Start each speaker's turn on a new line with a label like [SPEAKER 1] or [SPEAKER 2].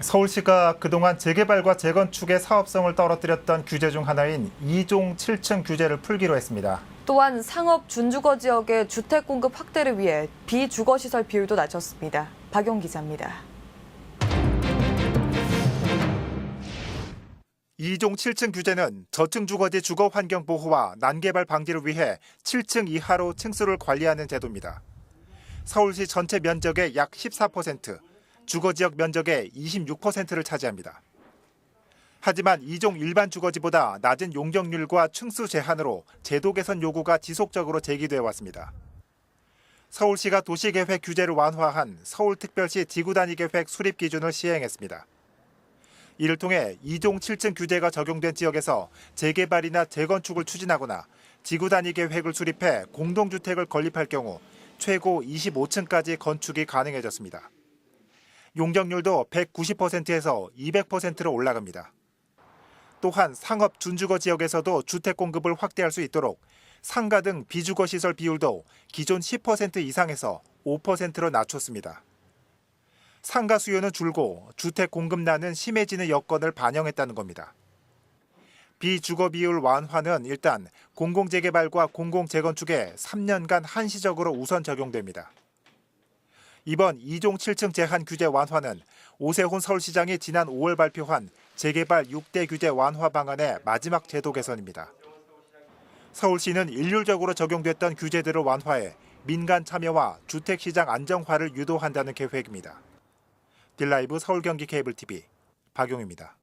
[SPEAKER 1] 서울시가 그동안 재개발과 재건축의 사업성을 떨어뜨렸던 규제 중 하나인 2종 7층 규제를 풀기로 했습니다.
[SPEAKER 2] 또한 상업 준주거 지역의 주택 공급 확대를 위해 비주거 시설 비율도 낮췄습니다. 박용 기자입니다.
[SPEAKER 1] 2종 7층 규제는 저층 주거지 주거 환경 보호와 난개발 방지를 위해 7층 이하로 층수를 관리하는 제도입니다. 서울시 전체 면적의 약 14%, 주거 지역 면적의 26%를 차지합니다. 하지만 2종 일반 주거지보다 낮은 용적률과 층수 제한으로 제도 개선 요구가 지속적으로 제기돼 왔습니다. 서울시가 도시계획 규제를 완화한 서울특별시 지구단위 계획 수립 기준을 시행했습니다. 이를 통해 2종 7층 규제가 적용된 지역에서 재개발이나 재건축을 추진하거나 지구 단위 계획을 수립해 공동주택을 건립할 경우 최고 25층까지 건축이 가능해졌습니다. 용적률도 190%에서 200%로 올라갑니다. 또한 상업 준주거 지역에서도 주택 공급을 확대할 수 있도록 상가 등 비주거 시설 비율도 기존 10% 이상에서 5%로 낮췄습니다. 상가 수요는 줄고 주택 공급난은 심해지는 여건을 반영했다는 겁니다. 비주거 비율 완화는 일단 공공재개발과 공공재건축에 3년간 한시적으로 우선 적용됩니다. 이번 2종 7층 제한 규제 완화는 오세훈 서울시장이 지난 5월 발표한 재개발 6대 규제 완화 방안의 마지막 제도 개선입니다. 서울시는 일률적으로 적용됐던 규제들을 완화해 민간 참여와 주택시장 안정화를 유도한다는 계획입니다. 딜라이브 서울경기 케이블 TV 박용입니다.